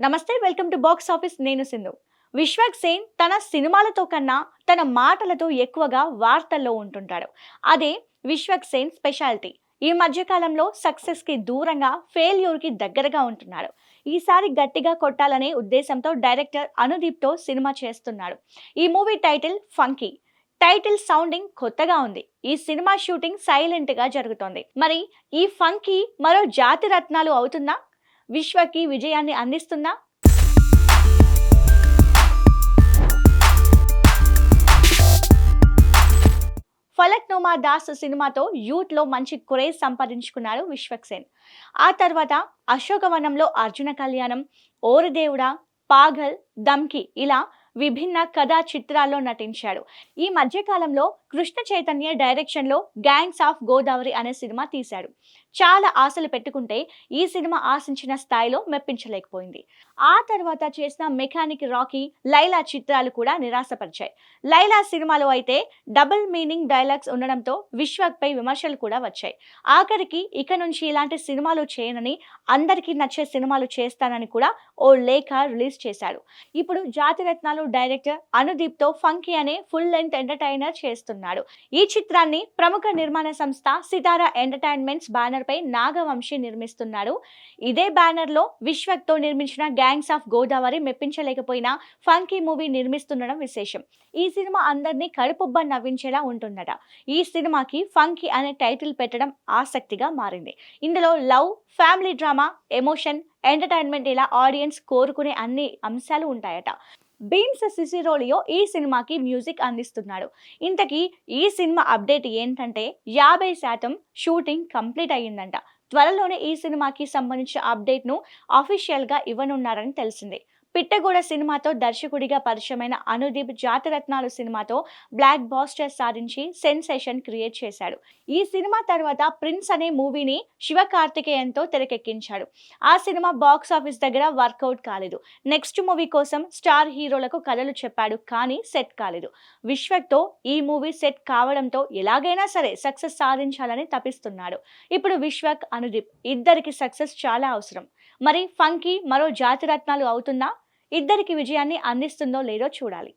నమస్తే welcome to box office. నేను సింధు. విశ్వక్ సేన్ తన సినిమాలతో కన్నా తన మాటలతో ఎక్కువగా వార్తల్లో ఉంటుంటాడు. అదే విశ్వక్ సేన్ స్పెషాలిటీ. ఈ మధ్యకాలంలో సక్సెస్కి దూరంగా ఫెయిల్యూర్కి దగ్గరగా ఉంటున్నాడు. ఈసారి గట్టిగా కొట్టాలనే ఉద్దేశంతో డైరెక్టర్ అనుదీప్తో సినిమా చేస్తున్నాడు. ఈ movie title funky. Title sounding కొత్తగా ఉంది. ఈ సినిమా షూటింగ్ సైలెంట్గా జరుగుతోంది. మరి ఈ ఫంకీ మరో జాతి రత్నాలు అవుతుందా? విశ్వకి విజయాన్ని అందిస్తుందా? ఫలక్నుమా దాస్ సినిమాతో యూత్లో మంచి క్రేజ్ సంపాదించుకున్నారు విశ్వక్ సేన్. ఆ తర్వాత అశోకవనంలో అర్జున కళ్యాణం ఓరదేవుడ పాగల్ దమ్కి ఇలా విభిన్న కథా చిత్రాల్లో నటించాడు. ఈ మధ్యకాలంలో కృష్ణ చైతన్య డైరెక్షన్లో గ్యాంగ్స్ ఆఫ్ గోదావరి అనే సినిమా తీశాడు. చాలా ఆశలు పెట్టుకుంటే ఈ సినిమా ఆశించిన స్థాయిలో మెప్పించలేకపోయింది. ఆ తర్వాత చేసిన మెకానిక్ రాకీ లైలా చిత్రాలు కూడా నిరాశపరిచాయి. లైలా సినిమాలో అయితే డబుల్ మీనింగ్ డైలాగ్స్ ఉండడంతో విశ్వక్పై విమర్శలు కూడా వచ్చాయి. ఆఖరికి ఇక నుంచి ఇలాంటి సినిమాలు చేయనని అందరికీ నచ్చే సినిమాలు చేస్తానని కూడా ఓ లేఖ రిలీజ్ చేశాడు. ఇప్పుడు జాతిరత్నాలు డైరెక్టర్ అనుదీప్తో ఫంకీ అనే ఫుల్ లెంత్ ఎంటర్టైనర్ చేస్తున్నాడు. ఈ చిత్రాన్ని ప్రముఖ నిర్మాణ సంస్థ సితారా ఎంటర్టైన్మెంట్స్ బ్యానర్ పై నాగవంశీ నిర్మిస్తున్నాడు. ఇదే బ్యానర్లో విశ్వక్తో నిర్మించిన గ్యాంగ్స్ ఆఫ్ గోదావరి మెప్పించలేకపోయినా ఫంకీ మూవీ నిర్మిస్తుండడం విశేషం. ఈ సినిమా అందరినీ కడుపుబ్బ నవ్వించేలా ఉంటుందట. ఈ సినిమాకి ఫంకీ అనే టైటిల్ పెట్టడం ఆసక్తిగా మారింది. ఇందులో love family drama emotion entertainment ఇలా ఆడియన్స్ కోరుకునే అన్ని అంశాలు ఉంటాయట. బీమ్స్ సిసిరోలియో ఈ సినిమాకి మ్యూజిక్ అందిస్తున్నాడు. ఇంతకీ ఈ సినిమా అప్డేట్ ఏంటంటే యాభై శాతం షూటింగ్ కంప్లీట్ అయ్యిందంట. త్వరలోనే ఈ సినిమాకి సంబంధించిన అప్డేట్ను అఫీషియల్గా ఇవ్వనున్నారని తెలిసింది. పిట్టగూడ సినిమాతో దర్శకుడిగా పరిచయమైన అనుదీప్ జాతిరత్నాలు సినిమాతో బ్లాక్ బాస్టర్ సాధించి సెన్సేషన్ క్రియేట్ చేశాడు. ఈ సినిమా తర్వాత ప్రిన్స్ అనే మూవీని శివకార్తికేయన్తో తెరకెక్కించాడు. ఆ సినిమా బాక్స్ ఆఫీస్ దగ్గర వర్కౌట్ కాలేదు. నెక్స్ట్ మూవీ కోసం స్టార్ హీరోలకు కథలు చెప్పాడు కానీ సెట్ కాలేదు. విశ్వక్తో ఈ మూవీ సెట్ కావడంతో ఎలాగైనా సరే సక్సెస్ సాధించాలని తపిస్తున్నాడు. ఇప్పుడు విశ్వక్ అనుదీప్ ఇద్దరికి సక్సెస్ చాలా అవసరం. మరి ఫంకీ మరో జాతిరత్నాలు అవుతుందా? ఇద్దరికి విజయాన్ని అందిస్తుందో లేదో చూడాలి.